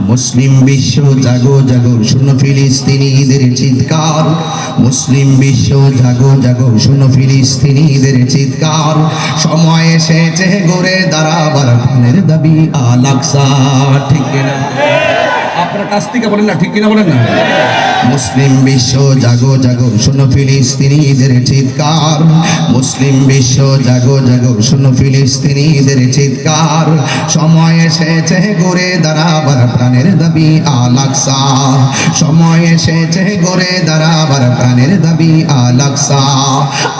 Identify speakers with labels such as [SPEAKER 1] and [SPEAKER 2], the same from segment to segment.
[SPEAKER 1] মুসলিম বিশ্ব জাগো জাগো, শুনো ফিলিস্তিনিদের চিৎকার। মুসলিম বিশ্ব জাগো জাগো, শুনো ফিলিস্তিনিদের চিৎকার। সময় এসেছে গড়ে দাঁড়াবার দাবি আলাকসা ঠিক
[SPEAKER 2] আপনার কাছ থেকে বলেন না, ঠিক কিনা বলেন না?
[SPEAKER 1] মুসলিম বিশ্ব জাগো জাগো শুনো ফিলিস্তিনিদের চিৎকার। মুসলিম বিশ্ব জাগো জাগো শুনো ফিলিস্তিনিদের চিৎকার। সময় এসেছে গড়ে দাঁড়াবার প্রাণের দাবি আলাকসা সময় এসেছে গড়ে দাঁড়াবার প্রাণের দাবি আলাকসা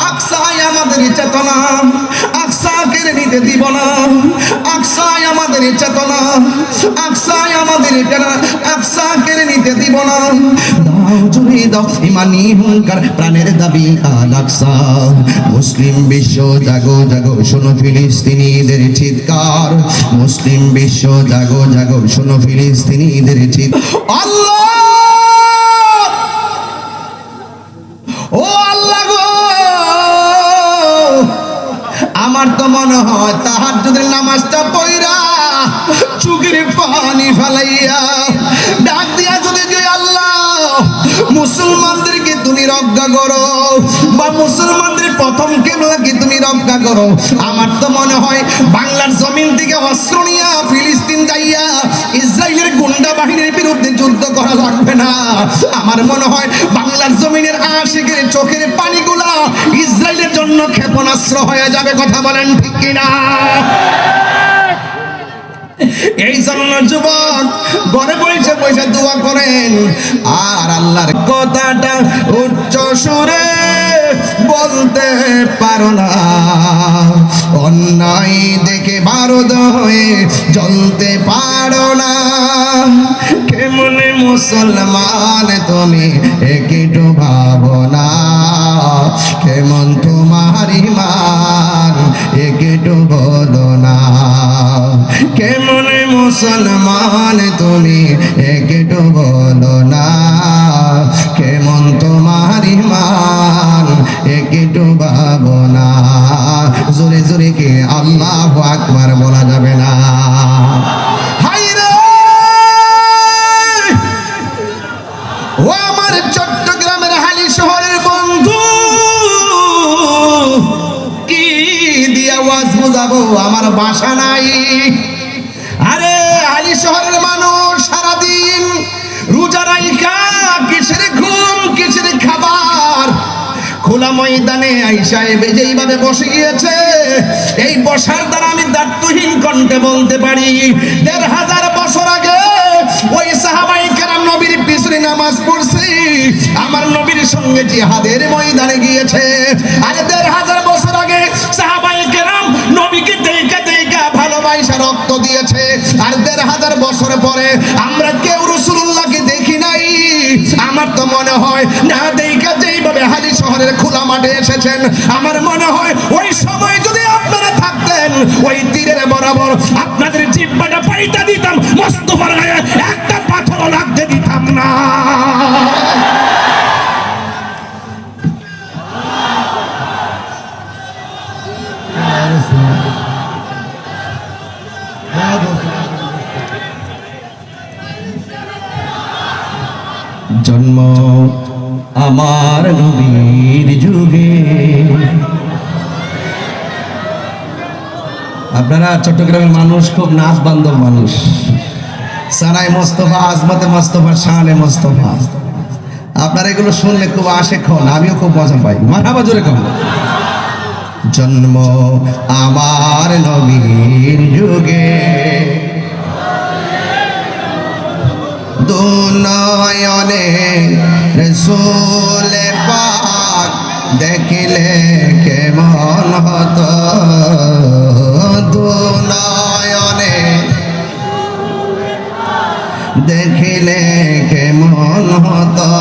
[SPEAKER 1] আকসাই আমাদের চেতনা। আকসা নিতে দিব না। আকসাই আমাদের চেতনা, আকসাই আমাদের কেনা আকসা কেড়ে নিতে দিব না। প্রাণের দাবি মুসলিম বিশ্ব, জাগো জাগো, শোনো ফিলিস্তিনিদের চিৎকার। মুসলিম বিশ্ব, জাগো জাগো, শোনো ফিলিস্তিনিদের চিৎ আল্লাহ! আমার তো মনে হয় তাহার যদি নামাজটা পইরা চুকির পানি ফালাইয়া ডাক মুসলমানদেরকে তুমি রক্ষা করো। বা মুসলমানদের প্রথম কেবলাকে তুমি রক্ষা করো? আমার তো মনে হয় বাংলার জমিন থেকে অস্ত্র নিয়া ফিলিস্তিন যাইয়া ইসরায়েলের গুন্ডা বাহিনীর বিরুদ্ধে যুদ্ধ করা লাগবে না। আমার মনে হয় বাংলার জমিনের আশিকের চোখের পানিগুলা ইসরায়েলের জন্য ক্ষেপণাস্ত্র হয়ে যাবে, কথা বলেন ঠিক কিনা? এই জন্য যুবক, ঘরে বসে বসে দোয়া করেন। আর আল্লাহর কথাটা উচ্চ সুরে বলতে পারো না। অন্যায় দেখে ভারত হয়ে জ্বলতে পারো না। কেমন মুসলমান তুমি একটু ভাবনা কেমন তোমার ইমান একটু বলো না? কেমন মুসলমান তুমি একটু বলো না কেমন দায়িত্বহীন বলতে পারি, দেড় হাজার বছর আগে ওই সাহাবাই কেরাম নবীর পিছনে নামাজ পড়ছি। আমার নবীর সঙ্গে জিহাদের ময়দানে গিয়েছে। আরে দেড় হাজার বছর আগে সাহাবাই কেরাম নবীকে দেখা দেখা ভালোবাসা রক্ত দিয়েছে। আর দেড় হাজার বছর পরে আমরা কেউ রসুল্লাহকে দেখি নাই। আমার তো মনে হয় না, দেখা যেইভাবে হালি শহরের খোলা মাঠে এসেছেন। আমার মনে হয় ওই সময় যদি আপনারা থাকতেন, ওই বরাবর আপনাদের জিব্বাটা পাইটা দিতাম মোস্তফার গায়ে একটা পাথর লাগতে দিতাম না। জন্ম আমার আপনারা চট্টগ্রামের মানুষ খুব নাচ বান্ধব মানুষ। সানাই মোস্তফা, আজমতে মোস্তফা শাহানে মোস্তফা। আপনারা এগুলো শুনলে খুব আশে খন আমিও খুব মজা পাই। মাথাবা জোরে কম জন্ম আমার নবীর যুগে। দুনয়নে রসুল পাক দেখিলে কেমন হতো? দুনয়নে দেখিলে কেমন হতো?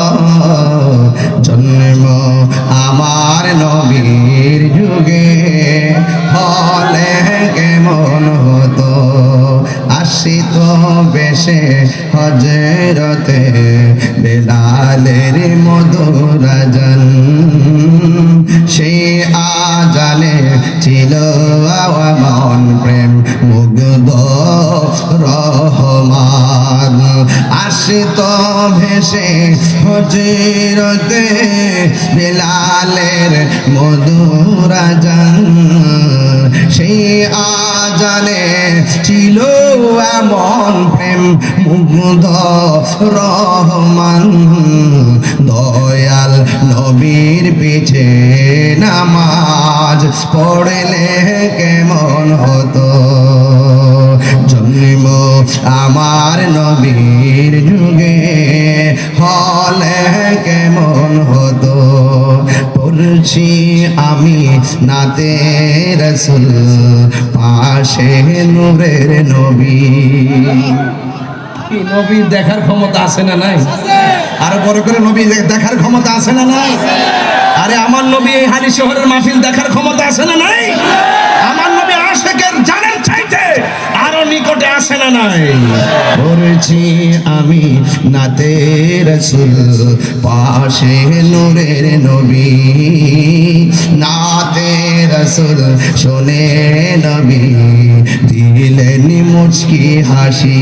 [SPEAKER 1] জন্ম আমার নবীর যুগে হলে কেমন হতো? আসিত বেশে হজরতে বেলালের মধুরাজন ভেসে হজিরতে বিলালের মধুরা জান সেই আজানে ছিল এমন প্রেম মুগ্ধ রহমান। দয়াল নবীর পিছে নামাজ পড়লে কেমন হতো? জন্ম আমার নাতে রসুল পাশে নূরের নবী।
[SPEAKER 2] নবী নবীর দেখার ক্ষমতা আছে না নাই?
[SPEAKER 1] আর বড় করে নবী দেখার ক্ষমতা আছে না নাই?
[SPEAKER 2] আরে আমার নবী এই হালি শহরের মাহফিল দেখার ক্ষমতা আছে না নাই? আরও আসে না নাই?
[SPEAKER 1] পড়েছি আমি নাতে রসুল, পাশে নূরের নবী। নাতে রসুল, শোনে নবী, দিলেন মুচকি হাসি।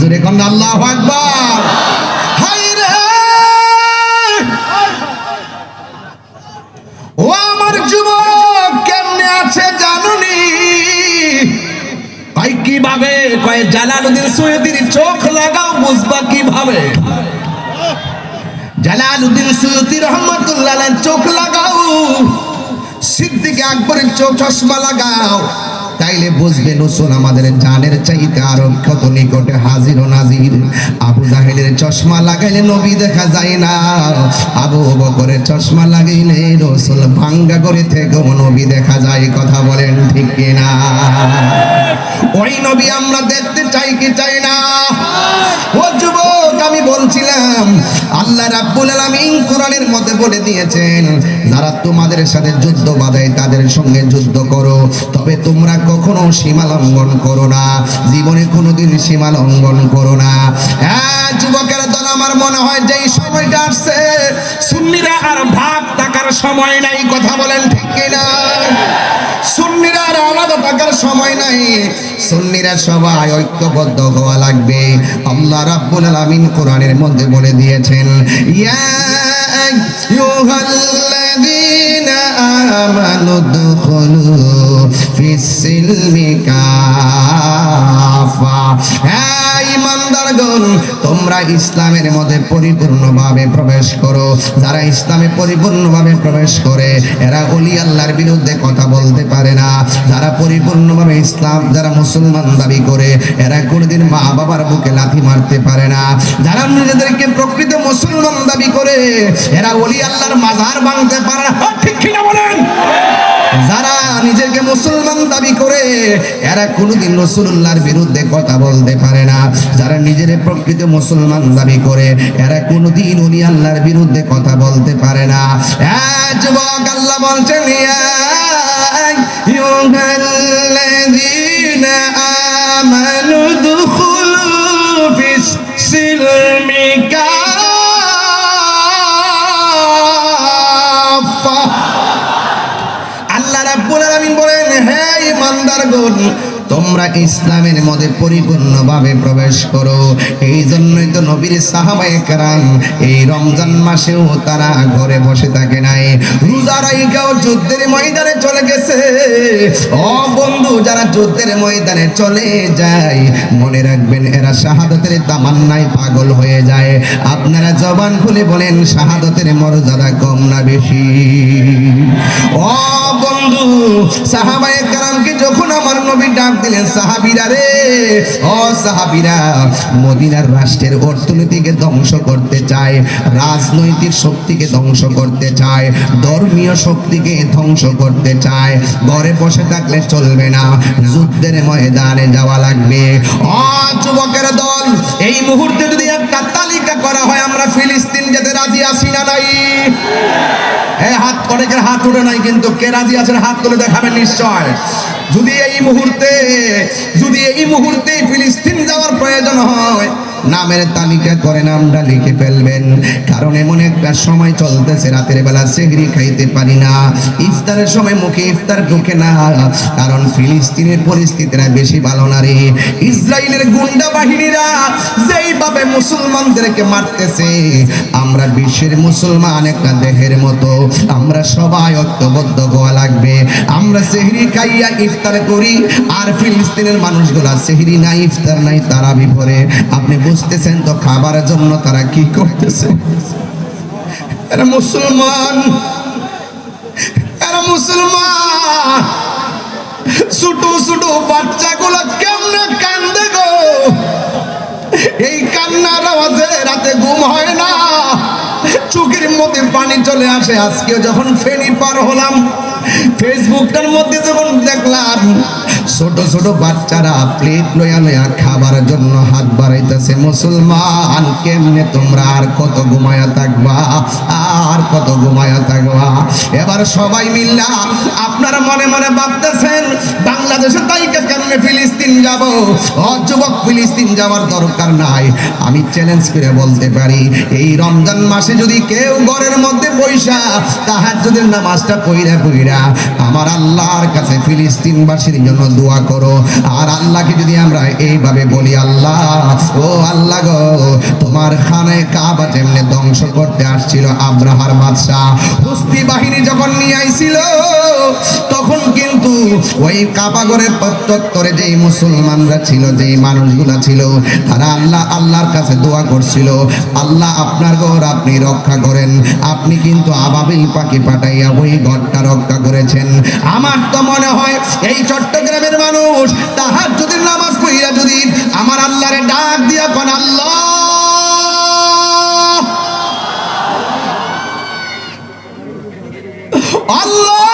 [SPEAKER 1] জোরে কম আল্লাহ আকবার।
[SPEAKER 2] কীভাবে? কয় জালালুদ্দিন সৈয়দির চোখ লাগাও বুঝবা কীভাবে?
[SPEAKER 1] জালালউদ্দিন সুয়ুতি রহমতুল্লাহ চোখ লাগাও, সিদ্দিক আকবরের চোখ চশমা লাগাও। তাইলে বুঝবে রসুল আমাদের জানের চাইতে আরও কত নিকটে হাজির ও নাজির। আবু জাহেলের চশমা লাগাইলে নবী দেখা যায় না। আবু বকরের চশমা লাগাইলে রসুল ভাঙ্গা করে থেকে নবী দেখা যায়, কথা বলেন ঠিক কিনা? ওই নবী আমরা দেখতে চাই কি চাই না? বলছিলাম, আল্লাহ রাব্বুল আলামিন কোরআনের মধ্যে বলে দিয়েছেন, যারা তোমাদের সাথে যুদ্ধ বাঁধায় তাদের সঙ্গে যুদ্ধ করো, তবে তোমরা কখনো সীমা লঙ্ঘন করো না, জীবনে কোনোদিন সীমা লঙ্ঘন করো না। হ্যাঁ যুবকের দল, আমার মনে হয় যে এই সময়টা আসছে, সুন্নিরা আর ভাগ থাকার সময় নাই, কথা বলেন ঠিক কিনা? সুন্নিরা আর আলাদা থাকার সময় নাই, সুন্নিরা সবাই ঐক্যবদ্ধ হওয়া লাগবে। আল্লাহ রাব্বুল আলামিন কোরআনের মধ্যে বলে দিয়েছেন ইয়া আইয়ুহাল্লাযীনা আমানু দুখুলু কাফা হ্যাঁ ইমানদারগণ, তোমরা ইসলামের মধ্যে পরিপূর্ণভাবে প্রবেশ করো। যারা ইসলামে পরিপূর্ণভাবে প্রবেশ করে, এরা অলি আল্লাহর বিরুদ্ধে কথা বলতে পারে না। যারা পরিপূর্ণভাবে ইসলাম, যারা মুসলমান দাবি করে, এরা কোনোদিন মা বাবার বুকে লাথি মারতে পারে না। যারা নিজেদেরকে প্রকৃত মুসলমান দাবি করে, এরা অলি আল্লাহর মাজার ভাঙতে পারে না। ঠিক কিনা বলেন? যারা নিজেকে মুসলমান দাবি করে, এরা কোনোদিন রসুল্লাহর বিরুদ্ধে কথা বলতে পারে না। যারা নিজের প্রকৃত মুসলমান দাবি করে, এরা কোনোদিন উনি আল্লাহর বিরুদ্ধে কথা বলতে পারে না। যুবক, আল্লাহ বলছেন আমানু দুখুলু ফিস হে ইমানদারগণ তোমরা ইসলামের মধ্যে পরিপূর্ণভাবে প্রবেশ করো। এই জন্যই তো নবীর সাহাবায়ে কেরাম এই রমজান মাসেও তারা ঘরে বসে থাকে নাই। রোজা রাইকাও যুদ্ধের ময়দানে চলে গেছে। ও বন্ধু, যারা যুদ্ধের ময়দানে চলে যায়, মনে রাখবেন এরা শাহাদতের তামান্নায় পাগল হয়ে যায়। আপনারা জবান খুলে বলেন, শাহাদতের মর্যাদা কম না বেশি? ও বন্ধু, সাহাবায়ে কারামকে যখন আমার নবী ডাক দিলেন সাহাবীরা রে। ও সাহাবীরা, মদিনার রাষ্ট্রের অর্থনীতিকে ধ্বংস করতে চায়, রাজনৈতিক শক্তিকে ধ্বংস করতে চায়, ধর্মীয় শক্তিকে ধ্বংস করতে চায়, ঘরে বসে থাকলে চলবে না, যুদ্ধের ময়দানে যাওয়া লাগবে। ও যুবকের দল, এই মুহূর্তে যদি একটা তালিকা করা হয়, আমরা ফিলিস্তিন যেতে রাজি আসি না নাই? এই হাত, অনেকের হাত উঠে নাই, কিন্তু কে রাজি আছেন হাত তুলে দেখাবেন নিশ্চয়। যদি এই মুহূর্তে, যদি এই মুহূর্তে ফিলিস্তিন যাওয়ার প্রয়োজন হয় নামের তালিকা করে নামটা লিখে ফেলবেন। কারণ এমন একটা সময় চলতেছে, রাতের বেলা সেহরি খাইতে পারি না। ইফতারের সময় মুখে ইফতার ঢুকে না। কারণ ফিলিস্তিনের পরিস্থিতিটা বেশি ভালো না রে। ইসরায়েলের গুন্ডা বাহিনীরা যেইভাবে মুসলমানদেরকে মারতেছে, আমরা বিশ্বের মুসলমান একটা দেহের মতো। আমরা সবাই ঐক্যবদ্ধ হওয়া লাগবে। আমরা সেহরি খাইয়া ইফতার করি, আর ফিলিস্তিনের মানুষগুলা সেহরি নাই, ইফতার নাই তারা বিপরে আপনি বুঝতেছেন তো খাবারের জন্য তারা কি করতেছে? এরা মুসলমান। এরা মুসলমান। ছোট ছোট বাচ্চাগুলো কেমনে কান্দে গো? এই কান্নার আওয়াজে রাতে ঘুম হয় না। চোখের মধ্যে পানি চলে আসে। আজকে যখন ফেনি পার হলাম ফেসবুকটার মধ্যে যখন দেখলাম ছোট ছোট বাচ্চারা প্লেট নয়া নয়া খাবার জন্য হাত বাড়াইতেছে। মুসলমান, কেমনে তোমরা আর কত ঘুমায়া থাকবা? আর কত ঘুমায়া থাকবা? এবার সবাই মিল্লা, আপনারা মনে মনে ভাবতেছেন বাংলাদেশে তাইকে কেমনে ফিলিস্তিন যাব। যুবক, ফিলিস্তিন যাওয়ার দরকার নাই। আমি চ্যালেঞ্জ করে বলতে পারি, এই রমজান মাসে যদি কেউ ঘরের মধ্যে পয়সা তাহার যদি নামাজটা পইরা পইরা আমার আল্লাহর কাছে ফিলিস্তিনবাসীর জন্য দোয়া করো। আর আল্লাহকে যদি আমরা এইভাবে বলি, আল্লাহ, ও আল্লাহ গো, তোমার খানে কাবা যেমনি ধ্বংস করতে আসছিল আব্রাহার বাদশাহ, হুস্তি বাহিনী যখন নিয়ে আইছিল, তখন কিন্তু ওই কাবাগরের প্রত্যুত্তরে যেই মুসলমানরা ছিল, যেই মানুষগুলা ছিল, তারা আল্লাহ, আল্লাহর কাছে দোয়া করছিল, আল্লাহ আপনার ঘর আপনি রক্ষা করেন, আপনি কিন্তু আবাবিল পাখি পাঠাইয়া ওই ঘরটা রক্ষা করেছেন। আমার তো মনে হয় এই চট্টগ্রামের মানুষ তাহার যদি নামাজ পড়িয়া যদি আমার আল্লাহরে ডাক দিয়া কোন, আল্লাহ! আল্লাহ!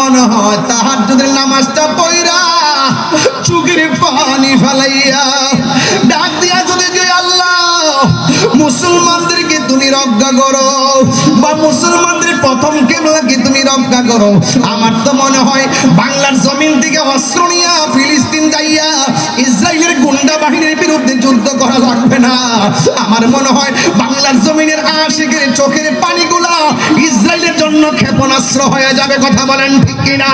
[SPEAKER 1] মনে হয় তাহার যদি নামাজটা পইরা চুকির পানি ফেলাইয়া ডাক দিয়া যদি যে আল্লাহ, মুসলমানদেরকে তুমি রক্ষা করো, বা মুসলমানদের প্রথম কেবলাকে তুমি রক্ষা করো, আমার তো মনে হয় বাংলার জমিন থেকে অস্ত্র নিয়া ফিলিস্তিন যাইয়া ইসরায়েলের গুন্ডা বাহিনীর বিরুদ্ধে যুদ্ধ করা লাগবে না। আমার মনে হয় বাংলার জমিনের আশিকের চোখের পানিগুলা জন্য ক্ষেপণাস্ত্র হয়ে যাবে, কথা বলেন ঠিক কিনা?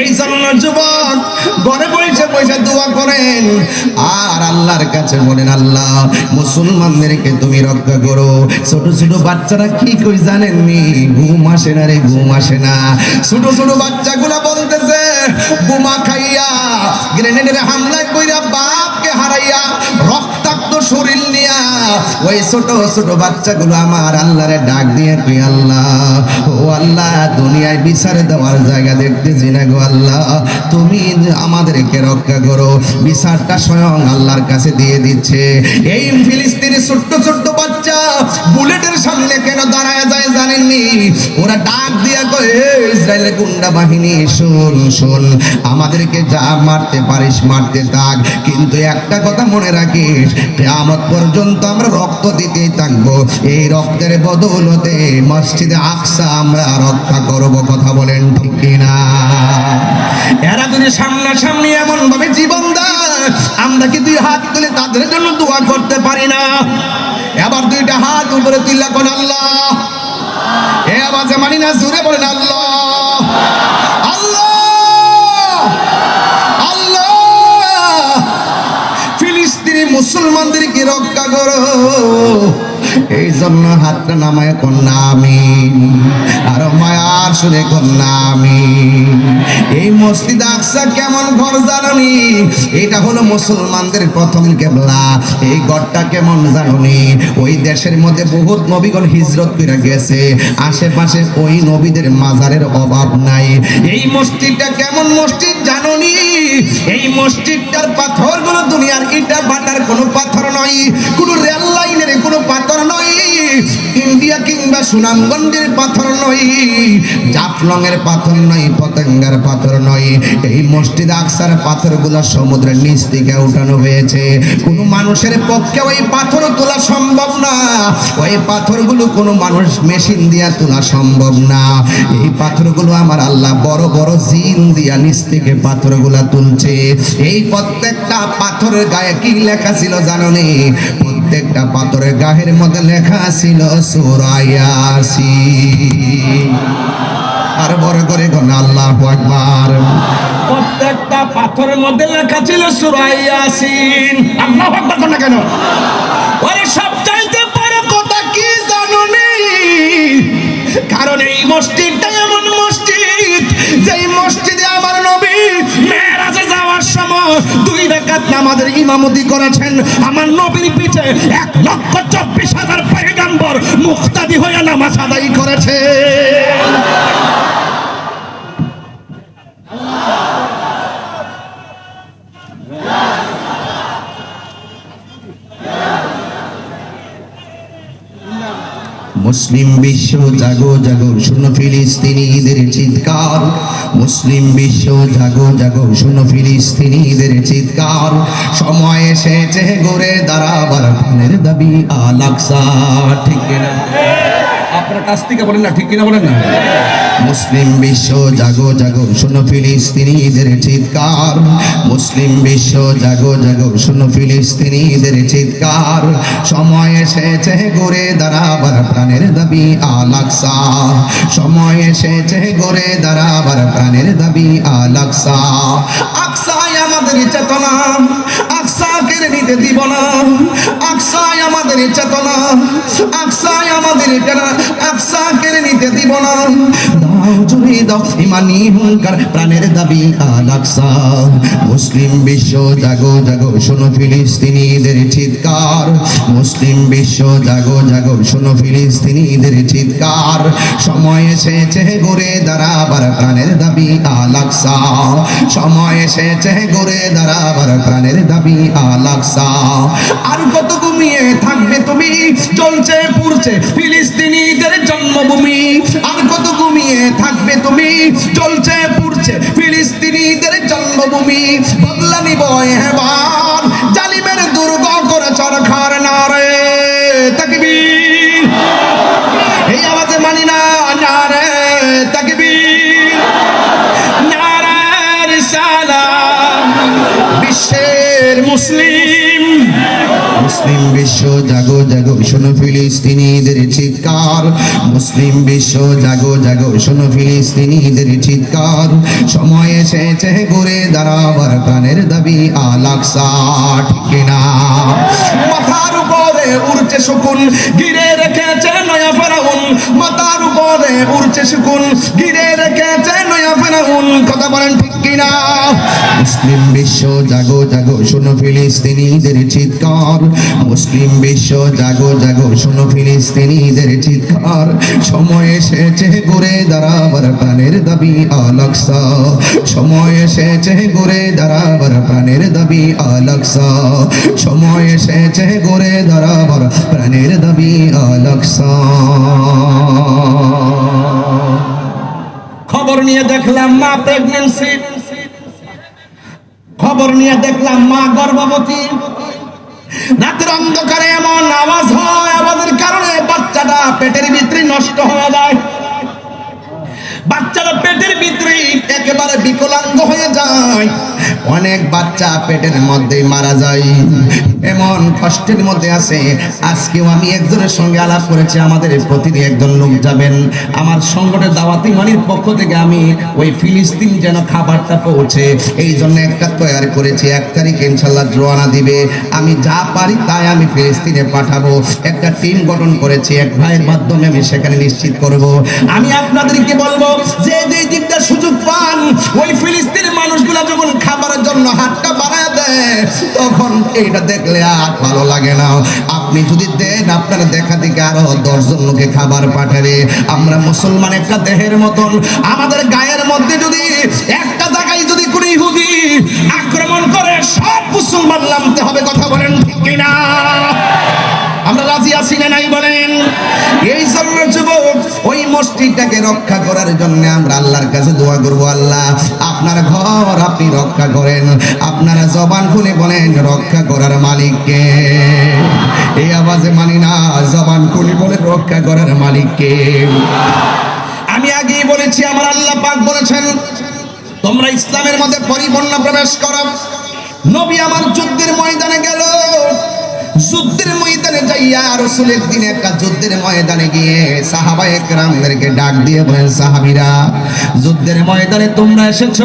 [SPEAKER 1] এই জন্য যুবক, ঘরে বসে বসে দোয়া করেন। আর আল্লাহর কাছে বলেন, আল্লাহ, মুসলমানদেরকে তুমি রক্ষা করো। ছোট ছোট বাচ্চারা কি কই জানেননি ঘুম আসে না রে, ঘুম আসে না। ছোট ছোট বাচ্চাগুলা বলতেছে, বোমা খাইয়া গ্রেনেডের হামলা কইরা বাপকে হারাইয়া, রক্তাক্ত শরীর ওই ছোট ছোট বাচ্চাগুলো আমার আল্লাহরে ডাক দিয়ে তুই আল্লাহ, ও আল্লাহ, দুনিয়ায় বিচার দেওয়ার জায়গা গো আল্লাহ। তুমি আমাদেরকে রক্ষা করো। বিচারটা স্বয়ং আল্লাহর কাছে দিয়ে দিচ্ছে। এই ফিলিস্তিনি ছোট্ট ছোট্ট বাচ্চা বুলেটের সামনে কেন দাঁড়ায় যায়? জানেননি? ওরা ডাক দিয়া কয়, "হে ইসরায়েলের গুন্ডা বাহিনী, শোন শোন, আমাদেরকে যা মারতে পারিস, মারতে থাক কিন্তু একটা কথা মনে রাখিস, কেয়ামত পর্যন্ত আমরা রক্ত দিতেই থাকব। এই রক্তের বদৌলতে মসজিদে আকসা আমরা রক্ষা করব, কথা বলেন ঠিক কিনা? এরা যদি সামনাসামনি এমন ভাবে জীবন দেয়, আমরা কি দুই হাত তুলে তাদের জন্য দোয়া করতে পারি না? এবার দুইটা হাত উপরে তুললা কোন আল্লাহ। আওয়াজে মানি না জুড়ে বলেন, আল্লাহ। মুসলমানদেরকে রক্ষা করো। এই জন্য হাতটা নামায় কন্যা আমি আর মায়ার সুরে কন্যা আমি এই মসজিদ আকসা কেমন ঘর জাননি? এটা হলো মুসলমানদের প্রথম কেবলা। এই ঘরটা কেমন জাননি? ওই দেশের মধ্যে বহুত নবীগণ হিজরত করে গেছে। আশেপাশে ওই নবীদের মাজারের অভাব নাই। এই মসজিদটা কেমন মসজিদ জাননি? এই মসজিদটার পাথরগুলো দুনিয়ার ইটা ভাটার কোনো পাথর নয়, কোনো রেল লাইনের কোনো পাথর নয়, ইন্ডিয়া কিংবা সুনামগঞ্জের পাথর নয়, জাফলংয়ের পাথর নয়, পতঙ্গার পাথর নয়। এই মসজিদ আকসার পাথরগুলো সমুদ্রের নিচ থেকে উঠানো হয়েছে। কোনো মানুষের পক্ষে ওই পাথর তোলা সম্ভব না। ওই পাথরগুলো কোনো মানুষ মেশিন দিয়া তোলা সম্ভব না। এই পাথরগুলো আমার আল্লাহ বড় বড় জিন দিয়া নিচ থেকে পাথরগুলা তুলছে। এই প্রত্যেকটা পাথরের গায়ে কি লেখা ছিল জানো নি? প্রত্যেকটা পাথরের গায়ের মধ্যে লেখা ছিল সুরাইয়াসি আর বড় করে কোন আল্লাহ আকবার।
[SPEAKER 2] প্রত্যেকটা পাথরের মধ্যে লেখা ছিল সুরাই ইয়াসিন। আল্লাহ আকবার কোন কেন? ওরে সব চাইতে বড় কথা কি জানো কারণ এই মসজিদটা এমন মসজিদ যেই মসজিদে আমার নবী মেরাজে যাওয়ার সময় দুই রাকাত নামাজের ইমামতি করেছেন। আমার নবীর পিছে এক লক্ষ চব্বিশ হাজার পয়গাম্বর মুক্তাদি হয়ে নামাজ আদায় করেছে।
[SPEAKER 1] মুসলিম বিশ্ব জাগো জাগো শূন্য ফিলিস্তিনিদের চিৎকার। মুসলিম বিশ্ব জাগো জাগো শূন্য ফিলিস্তিনিদের চিৎকার। সময় এসেছে গড়ে দাঁড়াবার দাবি আলাকসা ঠিক কিনা?
[SPEAKER 2] আপনার কাছ থেকে বলেন না, ঠিক কিনা বলেন না?
[SPEAKER 1] মুসলিম বিশ্ব জাগো জাগো শুনো ফিলিস্তিনিদের চিৎকার। মুসলিম বিশ্ব জাগো জাগো শুনো ফিলিস্তিনিদের চিৎকার। সময় এসেছে গড়ে দাঁড়াবার প্রাণের দাবি আলাকসা সময় এসেছে গড়ে দাঁড়াবার প্রাণের দাবি আলাকসা আকসাই আমাদের চেতনা আকসা কেড়ে নিতে দিব না। আকসাই আমাদের চেতনা, আকসাই আমাদের আকসা কেড়ে নিতে দিব না। প্রাণের দাবি মুসলিম বিশ্ব, জাগো জাগো, শোনো ফিলিস্তিনিদের চিৎকার। মুসলিম বিশ্ব, জাগো জাগো, শোনো ফিলিস্তিনিদের চিৎকার। সময় এসেছে গড়ে দাঁড়াবার প্রাণের দাবি আলাকসা সময় এসেছে গড়ে দাঁড়াবার প্রাণের দাবি আলাকসা আর কত ঘুমিয়ে থাকবে তুমি চলছে পুরছে ফিলিস্তিনিদের জন্মভূমি। আর কত ঘুমিয়ে থাকবে তুমি চলছে পুরছে ফিলিস্তিনিদের জন্মভূমি। বদলা নিব এবার। জালিমের দুর্গ করে চরখার নারে।
[SPEAKER 2] মুসলিম
[SPEAKER 1] বিশ্ব, জাগো জাগো, শোনো ফিলিস্তিনিদের চিৎকার। মুসলিম বিশ্ব, জাগো জাগো, শোনো ফিলিস্তিনিদের চিৎকার। সময় এসেছে ঘুরে দাঁড়াবার প্রাণের দাবি আলাকসা ঠিক না
[SPEAKER 2] মাথার উপরে উড়ছে শকুন গিরে রেখেছে নয়া ফেরাউন। মাথার উপরে উড়ছে শকুন গিরে রেখেছে নয়া ফেরাউন। কথা বলেন ঠিক কিনা?
[SPEAKER 1] মুসলিম বিশ্ব, জাগো জাগো, শোনো ফিলিস্তিনিদের চিৎকার। মুসলিম বিশ্ব, জাগো জাগো, শোনো ফিলিস্তিনিদের চিৎকার। সময় এসেছে ঘুরে দাঁড়াবার প্রাণের দাবি আলাকসা সময় এসেছে ঘুরে দাঁড়াবার প্রাণের দাবি আলাকসা সময় এসেছে ঘুরে দাঁড়াবার প্রাণের দাবি আলাকসা
[SPEAKER 2] খবর নিয়ে দেখলাম মা প্রেগনেন্সি খবর নিয়ে দেখলাম মা গর্ভবতী। রাতের অন্ধকারে এমন আওয়াজ হয় আওয়াজের কারণে বাচ্চাটা পেটের ভিতরে নষ্ট হয়ে যায়। বাচ্চাটা পেটের ভিতরে
[SPEAKER 1] একেবারে বিকলাঙ্গ হয়ে যায়। অনেক বাচ্চা পেটের মধ্যেই মারা যায়। এমন কষ্টের মধ্যে আছে। আজকেও আমি একজনের সঙ্গে আলাপ করেছি, আমাদের প্রতিদিন একজন লোক যাবেন। আমার সংগঠনের দাওয়াতি মানির পক্ষ থেকে আমি ওই ফিলিস্তিন যেন খাবারটা পৌঁছে, এই জন্য একটা তৈরি করেছি। এক তারিখে ইনশাল্লাহ রোয়ানা দিবে। আমি যা পারি তাই আমি ফিলিস্তিনে পাঠাবো। একটা টিম গঠন করেছি, এক ভাইয়ের মাধ্যমে আমি সেখানে নিশ্চিত করব।
[SPEAKER 2] আমি আপনাদেরকে বলব যে যে দিকটা সুযোগ পান, ওই ফিলিস্তিনের মানুষগুলা যখন
[SPEAKER 1] খাবারের জন্য হাতটা বাড়ায় দেয়, তখন এইটা দেখলে আর ভালো লাগে না। আপনি যদি দেন, আপনার দেখা দিকে আরও দশজন লোকে খাবার পাঠাবে। আমরা মুসলমান একটা দেহের মতন। আমাদের গায়ের মধ্যে যদি একটা জায়গায় যদি কোনো ইহুদি আক্রমণ করে, সব মুসলমান নামতে হবে, কথা বলেন ঠিক কিনা? আমরা রাজি আছি না নাই বলেন? মসজিদটাকে রক্ষা করার জন্য আমরা আল্লাহর কাছে দোয়া করব, আল্লাহ। আপনার ঘর আপনি রক্ষা করেন। আপনারা জবান খুলে বলেন, রক্ষা করার মালিককে। এই আওয়াজে মানি না, জবান খুলে বলে রক্ষা করার মালিককে। আমি আগেই বলেছি, আমার আল্লাহ পাক বলেছেন, তোমরা ইসলামের মধ্যে পরিপূর্ণ প্রবেশ করো। নবী আমার যুদ্ধের ময়দানে গেল। যুদ্ধের ময়দানে যাইয়া রসুলের দিনে একটা যুদ্ধের ময়দানে গিয়ে সাহাবা একরামদেরকে ডাক দিয়ে বলেন, সাহাবিরা, যুদ্ধের ময়দানে তোমরা এসেছ?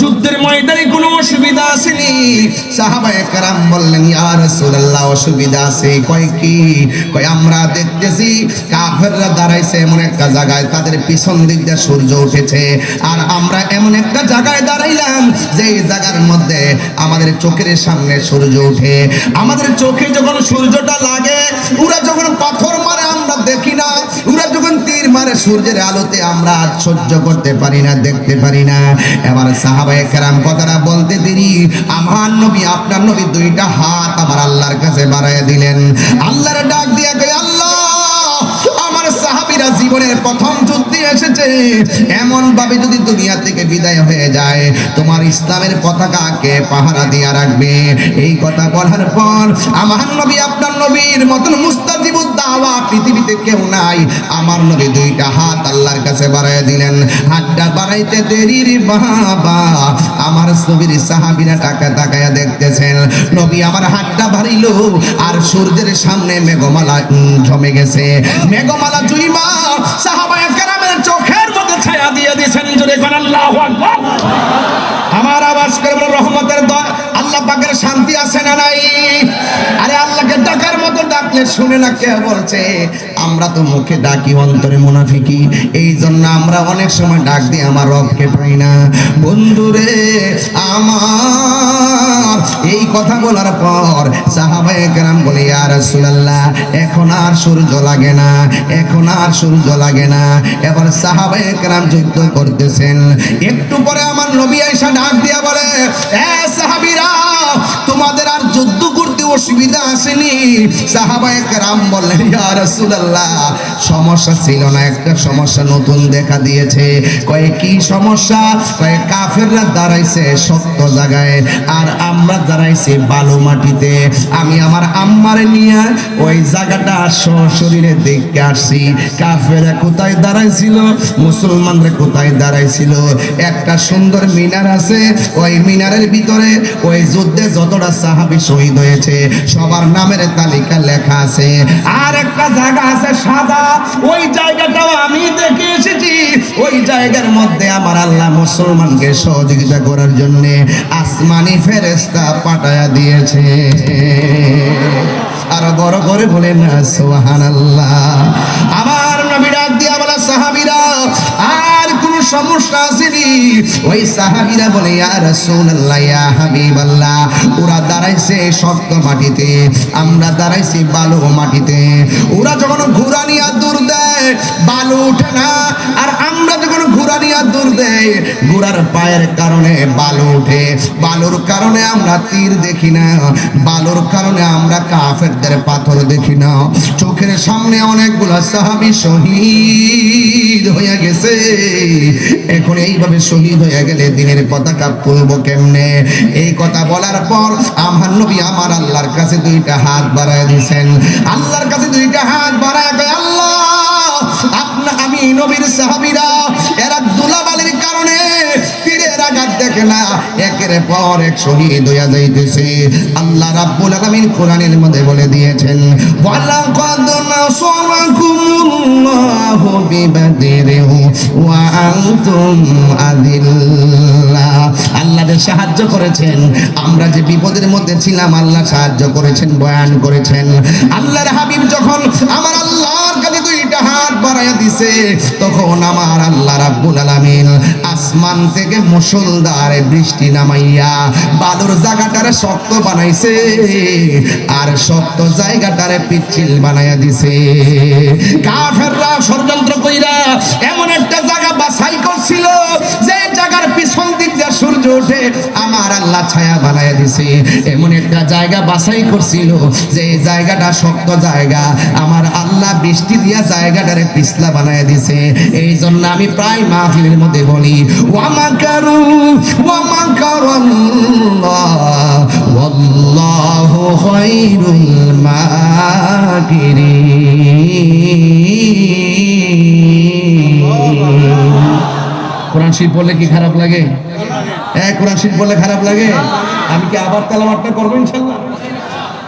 [SPEAKER 1] যুদ্ধের ময়দানে কোনো অসুবিধা আসেনি? সাহাবা একরাম বললেন, ইয়া রাসূলুল্লাহ, অসুবিধা আছে। কয় কি? কয়, আমরা দেখতেছি কাফেররা দাঁড়াইছে এমন একটা জায়গায়, তাদের পিছন দিক দিয়ে সূর্য উঠেছে। আর আমরা এমন একটা জায়গায় দাঁড়াইলাম যে জায়গার মধ্যে আমাদের চোখের সামনে সূর্য উঠে। আমাদের চোখে যখন সূর্যটা লাগে, ওরা যখন পাথর মারে, আমরা দেখি না। ওরা যখন তীর মারে, সূর্যের আলোতে আমরা সহ্য করতে পারি না, দেখতে পারি না। এবার সাহাবায়ে কেরাম কথাটা বলতে তিনি আমার নবী, আপনার নবী দুইটা হাত আমার আল্লাহর কাছে বাড়াই দিলেন। আল্লাহর ডাক দিয়ে আল্লাহ সাহাবীরা জীবনের প্রথম যুদ্ধে এসেছে, এমন ভাবে যদি দুনিয়া থেকে বিদায় হয়ে যায়, তোমার ইসলামের পতাকাকে পাহারা দিয়া রাখবে। এই কথা বলার পর আমার নবী, আপনার নবীর মতন মুস্তাজিবুদ দাওয়া পৃথিবীতে কেউ নাই। আমার নবী দুইটা হাত আল্লাহর কাছে বাড়াইয়া দিলেন। হাতটা বাড়াইতে দেরি রে বাবা, আমার নবীর সাহাবীরা টাকা তাকায়া দেখতেছেন। নবী আমার হাতটা বাড়িল, আর সূর্যের সামনে মেঘমালা জমে গেছে। মেঘমালা জুইমা সাহাবায়ে কেরামের চোখের মধ্যে ছায়া দিয়ে দিয়েছেন জোরে কোন আল্লাহু আকবার। আমার আওয়াজ করে বলো, রহমতের আল্লাহ পাকের শান্তি আছে না নাই? আরে আল্লাহকে ডাকার মতো ডাকলে শুনে না কে বলছে? আমরা তো মুখে ডাকি, অন্তরে মুনাফিকি। এই জন্য আমরা অনেক সময় ডাক দিই, আমার রবকে পাই না। বন্ধুরে, আমার এই কথা বলার পর সাহাবায়ে কেরাম বলে, ইয়া রাসূলুল্লাহ, এখন আর সূর্য লাগে না, এখন আর সূর্য লাগে না। এবার সাহাবায়ে কেরাম যুদ্ধ করতেছেন। একটু পরে আমার নবী আয়েশা ডাক দিয়া বলে, এ সাহাবীরা, তোমাদের আর যুদ্ধ অসুবিধা আসেনি। সাহাবায়ে কেরাম বললেন, ইয়া রাসূলুল্লাহ, সমস্যা ছিল না, একটা সমস্যা নতুন দেখা দিয়েছে। কয়ে, কি সমস্যা? কয়ে, কাফেররা দাঁড়াইছে শক্ত জায়গায়, আর আমরা দাঁড়াইছি বালু মাটিতে। আমি আমার আম্মারে নিয়ে ওই জায়গাটা শরীরে দেখতে আসছি। কাফেরা কোথায় দাঁড়াইছিল? মুসলমানরা কোথায় দাঁড়াইছিল? একটা সুন্দর মিনার আছে, ওই মিনারের ভিতরে ওই যুদ্ধে যতটা সাহাবী শহীদ হয়েছে সবার নামের তালিকা লেখা আছে। আর একটা জায়গা আছে সাদা। ওই জায়গাটাও আমি দেখে এসেছি। ওই জায়গার মধ্যে আমার আল্লাহ মুসলমানকে সহযোগিতা করার জন্য আসমানি ফেরেস্তা পাঠায়া দিয়েছে। আর বড় করে বলেন সোহান আল্লাহ আমার নবী ডাক দিয়া বলে, সাহাবিরা সমস্যা আসেনি। ওই সাহাবিরা বলে, ইয়া রাসূলুল্লাহ, ইয়া হাবিবাল্লাহ, ওরা দাঁড়াইছে শক্ত মাটিতে, আমরা দাঁড়াইছি বালু মাটিতে। ওরা যখন ঘোড়া নিয়ে দূর দেয়, বালু ওঠে না, আর আমরা যখন ঘোড়া নিয়ে দূর দেয় ঘোড়ার পায়ের কারণে বালু ওঠে। বালুর কারণে আমরা তীর দেখি না, বালুর কারণে আমরা কাফেরদের পাথর দেখি না। চোখের সামনে অনেকগুলো সাহাবি শহীদ হয়ে গেছে। এখন এইভাবে শহীদ হয়ে গেলে দিনের পতাকা তুলব কেমনে? এই কথা বলার পর আমার নবী আমার আল্লাহর কাছে দুইটা হাত বাড়ায় দিয়েছেন। আল্লাহর কাছে দুইটা হাত বাড়ায় আল্লাহ, আপনা আমি নবীর সাহাবীরা না, একের পর এক শহীদ হইয়া যাইতেছে। আল্লাহ রাব্বুল আলামিন কোরআনের মধ্যে বলে দিয়েছেন নাসারাকুমুল্লাহু ওয়া আনতুম আদিল্লা আল্লাহ সাহায্য করেছেন, আমরা যে বিপদের মধ্যে ছিলাম, আল্লাহ সাহায্য করেছেন, বয়ান করেছেন। আল্লাহর হাবিব যখন আমার আল্লাহর দুইটা হাত বাড়াইয়া দিছে, তখন আমার আল্লাহ রাব্বুল আলামিন আসমান থেকে বৃষ্টি নামাইয়া বালুর জায়গাটারে শক্ত বানাইছে আর শক্ত জায়গাটারে পিচ্ছিল বানাইয়া দিছে। কাফেররা ষড়যন্ত্র কইরা এমন একটা জায়গা বাছাই করছিল যে সূর্য আমার আল্লাহ ছায়া বানাইয়া দিছে। এমন একটা জায়গা বাছাই করছিল যে জায়গাটা শক্ত জায়গা। আমার আল্লাহ বৃষ্টি দিয়া জায়গাটারে পিছলা বানায় দিছে। এই জন্য আমি প্রায় মাহফিলের মধ্যে বলি ওয়ামাকারু ওয়ামাকারাল্লাহ ওয়াল্লাহু খায়রুল মাকিরিন কোরআন শরীফ বললে কি খারাপ লাগে? হ্যাঁ কোরআন বললে খারাপ লাগে। আমি কি আবার তেলাওয়াতটা করব ইনশাল্লাহ?